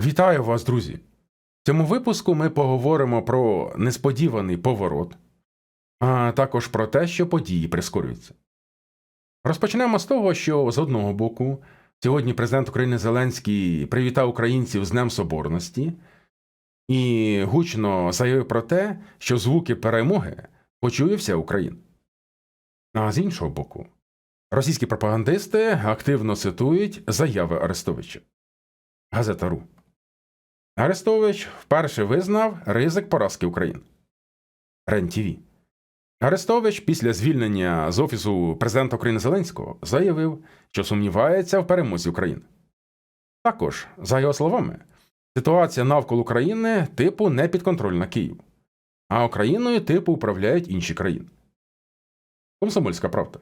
Вітаю вас, друзі! В цьому випуску ми поговоримо про несподіваний поворот, а також про те, що події прискорюються. Розпочнемо з того, що з одного боку, сьогодні президент України Зеленський привітав українців з Днем Соборності і гучно заявив про те, що звуки перемоги почує вся Україна. А з іншого боку, російські пропагандисти активно цитують заяви Арестовича. Газета РУ. Арестович вперше визнав ризик поразки України. РЕН-ТІВІ. Арестович після звільнення з Офісу президента України Зеленського заявив, що сумнівається в перемозі України. Також, за його словами, ситуація навколо України типу не підконтрольна Києву, а Україною типу управляють інші країни. Комсомольська правда.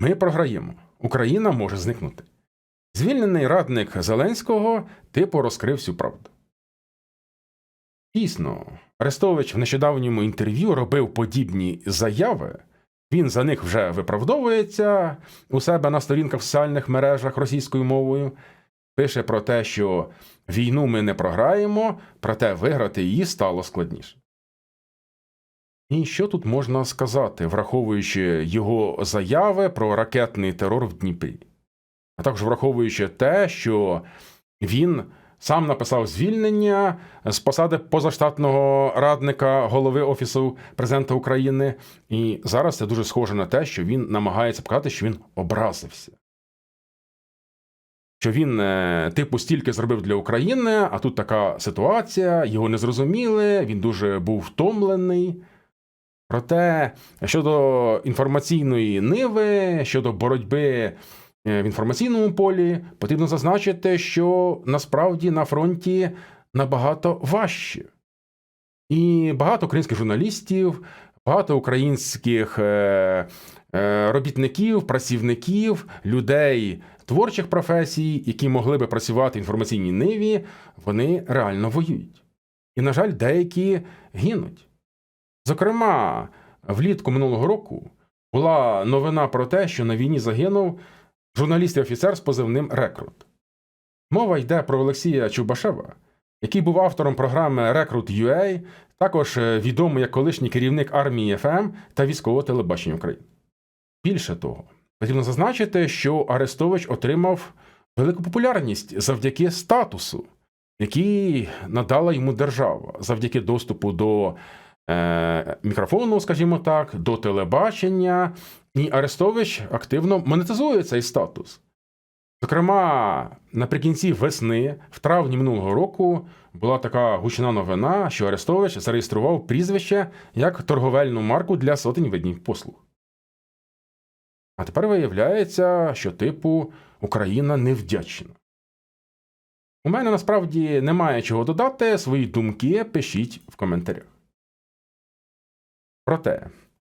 Ми програємо. Україна може зникнути. Звільнений радник Зеленського типу розкрив всю правду. Дійсно, Арестович в нещодавньому інтерв'ю робив подібні заяви. Він за них вже виправдовується у себе на сторінках в соціальних мережах російською мовою. Пише про те, що війну ми не програємо, проте виграти її стало складніше. І що тут можна сказати, враховуючи його заяви про ракетний терор в Дніпрі, а також враховуючи те, що він сам написав звільнення з посади позаштатного радника голови Офісу президента України, і зараз це дуже схоже на те, що він намагається показати, що він образився. Що він, е, типу, стільки зробив для України, а тут така ситуація, його не зрозуміли, він дуже був втомлений. Проте щодо інформаційної ниви, щодо боротьби в інформаційному полі, потрібно зазначити, що насправді на фронті набагато важче. І багато українських журналістів, багато українських е, е, робітників, працівників, людей творчих професій, які могли би працювати в інформаційній ниві, вони реально воюють. І, на жаль, деякі гинуть. Зокрема, влітку минулого року була новина про те, що на війні загинув журналіст і офіцер з позивним Рекрут. Мова йде про Олексія Чубашева, який був автором програми Recruit.ua, також е, відомий як колишній керівник армії ФМ та військового телебачення України. Більше того, потрібно зазначити, що Арестович отримав велику популярність завдяки статусу, який надала йому держава, завдяки доступу до мікрофону, скажімо так, до телебачення, і Арестович активно монетизує цей статус. Зокрема, наприкінці весни, в травні минулого року, була така гучна новина, що Арестович зареєстрував прізвище як торговельну марку для сотень видів послуг. А тепер виявляється, що типу Україна невдячна. У мене насправді немає чого додати, свої думки пишіть в коментарях. Проте,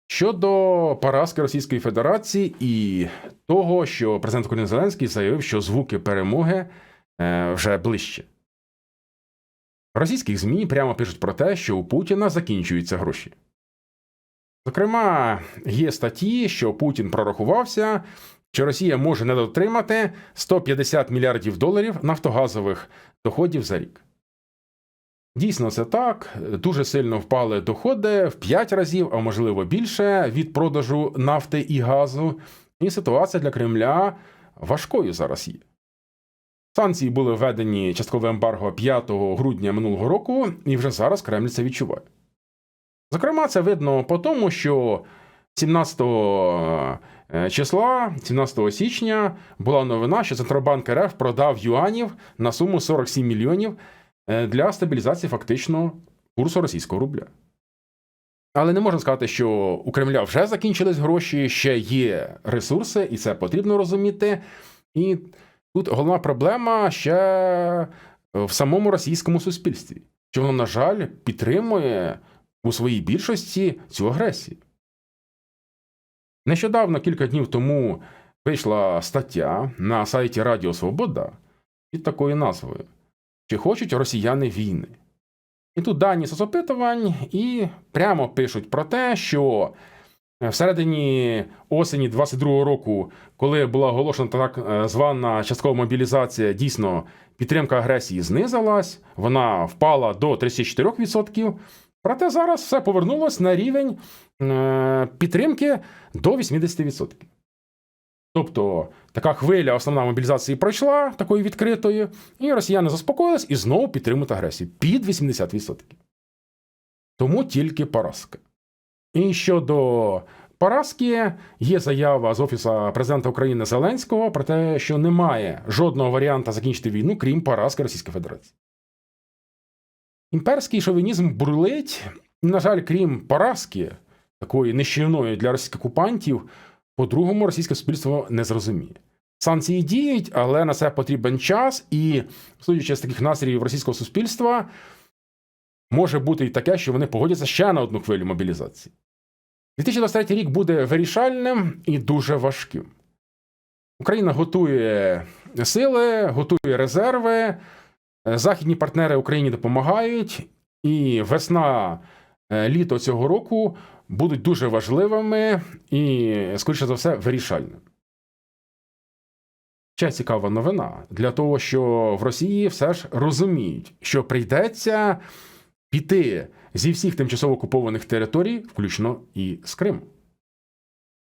щодо поразки Російської Федерації і того, що президент України Зеленський заявив, що звуки перемоги е, вже ближче. Російських ЗМІ прямо пишуть про те, що у Путіна закінчуються гроші. Зокрема, є статті, що Путін прорахувався, що Росія може не дотримати 150 мільярдів доларів нафтогазових доходів за рік. Дійсно, це так. Дуже сильно впали доходи в 5 разів, а можливо більше, від продажу нафти і газу. І ситуація для Кремля важкою зараз є. Санкції були введені часткове ембарго 5 грудня минулого року, і вже зараз Кремль це відчуває. Зокрема, це видно по тому, що 17 е, числа, 17 січня, була новина, що Центробанк РФ продав юанів на суму 47 мільйонів для стабілізації фактично курсу російського рубля. Але не можна сказати, що у Кремля вже закінчились гроші, ще є ресурси, і це потрібно розуміти. І тут головна проблема ще в самому російському суспільстві, що воно, на жаль, підтримує у своїй більшості цю агресію. Нещодавно, кілька днів тому, вийшла стаття на сайті Радіо Свобода під такою назвою Чи хочуть росіяни війни? І тут дані соцопитувань і прямо пишуть про те, що Е, Всередині осені 22-го року, коли була оголошена так е, звана часткова мобілізація, дійсно підтримка агресії знизилась, вона впала до 34%. Проте зараз все повернулось на рівень е, підтримки до 80%. Тобто така хвиля основна мобілізації пройшла такої відкритої, і росіяни заспокоїлись і знову підтримують агресію під 80%. Тому тільки поразка. І щодо поразки, є заява з Офісу президента України Зеленського про те, що немає жодного варіанта закінчити війну, крім поразки Російської Федерації. Імперський шовінізм бурлить, на жаль, крім поразки, такої нищівної для російських окупантів, по-другому, російське суспільство не зрозуміє. Санкції діють, але на це потрібен час, і, судячи з таких настроїв російського суспільства, може бути і таке, що вони погодяться ще на одну хвилю мобілізації. 2023 рік буде вирішальним і дуже важким. Україна готує сили, готує резерви. Західні партнери Україні допомагають, і весна, е, літо цього року будуть дуже важливими і, скоріше за все, вирішальними. Ще цікава новина для того, що в Росії все ж розуміють, що прийдеться піти зі всіх тимчасово окупованих територій, включно і з Криму.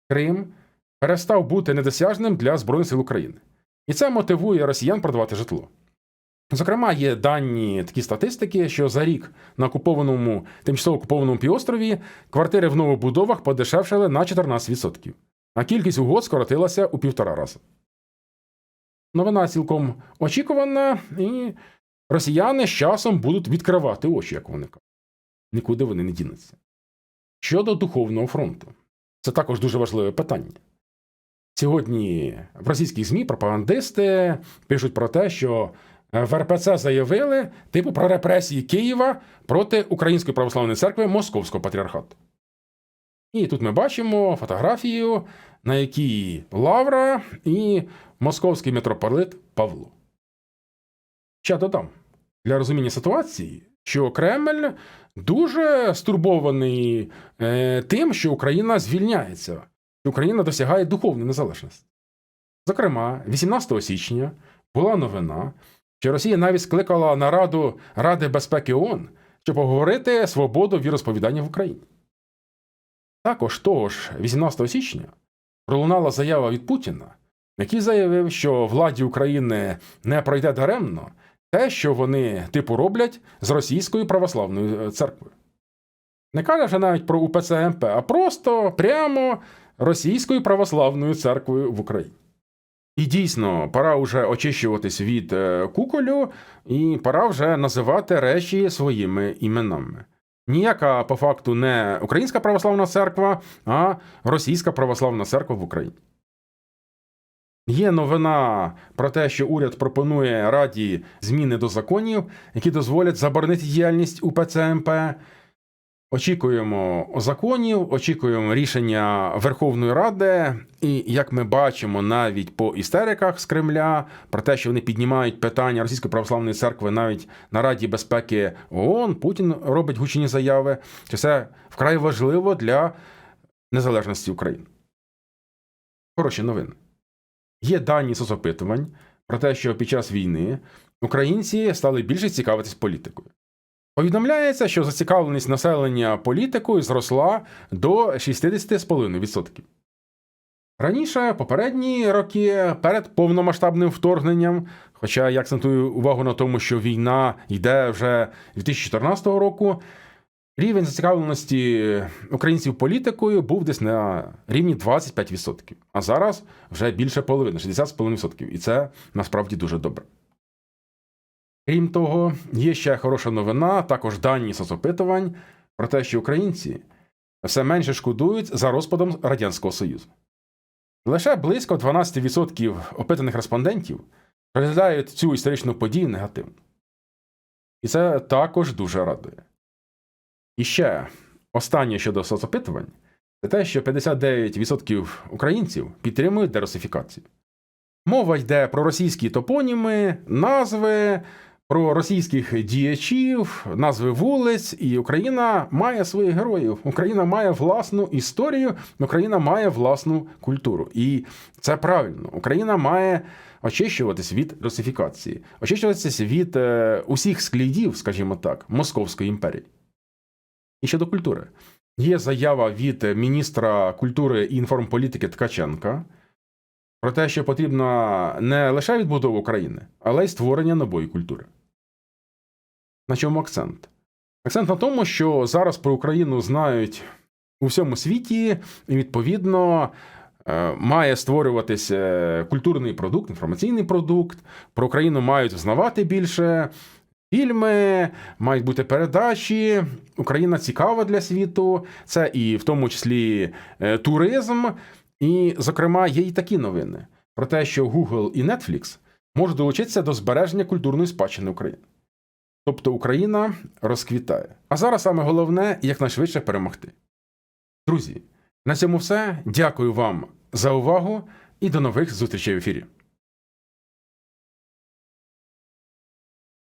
Крим перестав бути недосяжним для Збройних сил України. І це мотивує росіян продавати житло. Зокрема, є дані такі статистики, що за рік на окупованому тимчасово окупованому півострові квартири в новобудовах подешевшали на 14%, а кількість угод скоротилася у півтора рази. Новина цілком очікувана, і росіяни з часом будуть відкривати очі, як вони кажуть. Нікуди вони не дінуться. Щодо духовного фронту, це також дуже важливе питання. Сьогодні в російських ЗМІ пропагандисти пишуть про те, що в РПЦ заявили типу про репресії Києва проти Української православної церкви Московського патріархату. І тут ми бачимо фотографію, на якій Лавра і московський митрополит Павло. Ще додам для розуміння ситуації, що Кремль дуже стурбований е, тим, що Україна звільняється, що Україна досягає духовної незалежності. Зокрема, 18 січня була новина, що Росія навіть скликала нараду Ради безпеки ООН, щоб поговорити свободу віросповідання в Україні. Також того ж 18 січня пролунала заява від Путіна, який заявив, що владі України не пройде даремно те, що вони типу роблять з російською православною церквою. Не каже вже навіть про УПЦ МП, а просто прямо російською православною церквою в Україні. І дійсно, пора вже очищуватись від е, куколю, і пора вже називати речі своїми іменами. Ніяка по факту не Українська православна церква, а Російська православна церква в Україні. Є новина про те, що уряд пропонує Раді зміни до законів, які дозволять заборонити діяльність УПЦ МП. Очікуємо законів, очікуємо рішення Верховної Ради, і як ми бачимо навіть по істериках з Кремля про те, що вони піднімають питання Російської православної церкви навіть на Раді безпеки ООН, Путін робить гучні заяви, що це вкрай важливо для незалежності України. Хороші новини. Є дані соцопитувань про те, що під час війни українці стали більше цікавитись політикою. Повідомляється, що зацікавленість населення політикою зросла до 60,5%. Раніше, попередні роки перед повномасштабним вторгненням, хоча я акцентую увагу на тому, що війна йде вже 2014 року, рівень зацікавленості українців політикою був десь на рівні 25%. А зараз вже більше половини 60,5%. І це насправді дуже добре. Крім того, є ще хороша новина, також дані соцопитувань про те, що українці все менше шкодують за розпадом Радянського Союзу. Лише близько 12% опитаних респондентів розглядають цю історичну подію негативно. І це також дуже радує. І ще останнє щодо соцопитувань це те, що 59% українців підтримують дерусифікацію. Мова йде про російські топоніми, назви, про російських діячів, назви вулиць, і Україна має своїх героїв. Україна має власну історію, Україна має власну культуру. І це правильно. Україна має очищуватись від русифікації, очищуватися від е, усіх склідів, скажімо так, Московської імперії. І щодо культури. Є заява від міністра культури і інформполітики Ткаченка про те, що потрібна не лише відбудова України, але й створення нової культури. На чому акцент? Акцент на тому, що зараз про Україну знають у всьому світі, і відповідно е, має створюватися культурний продукт, інформаційний продукт. Про Україну мають взнавати більше. Фільми, мають бути передачі. Україна цікава для світу. Це і в тому числі е, туризм. І, зокрема, є і такі новини про те, що Google і Netflix можуть долучитися до збереження культурної спадщини України. Тобто Україна розквітає. А зараз саме головне якнайшвидше перемогти. Друзі, на цьому все. Дякую вам за увагу і до нових зустрічей в ефірі.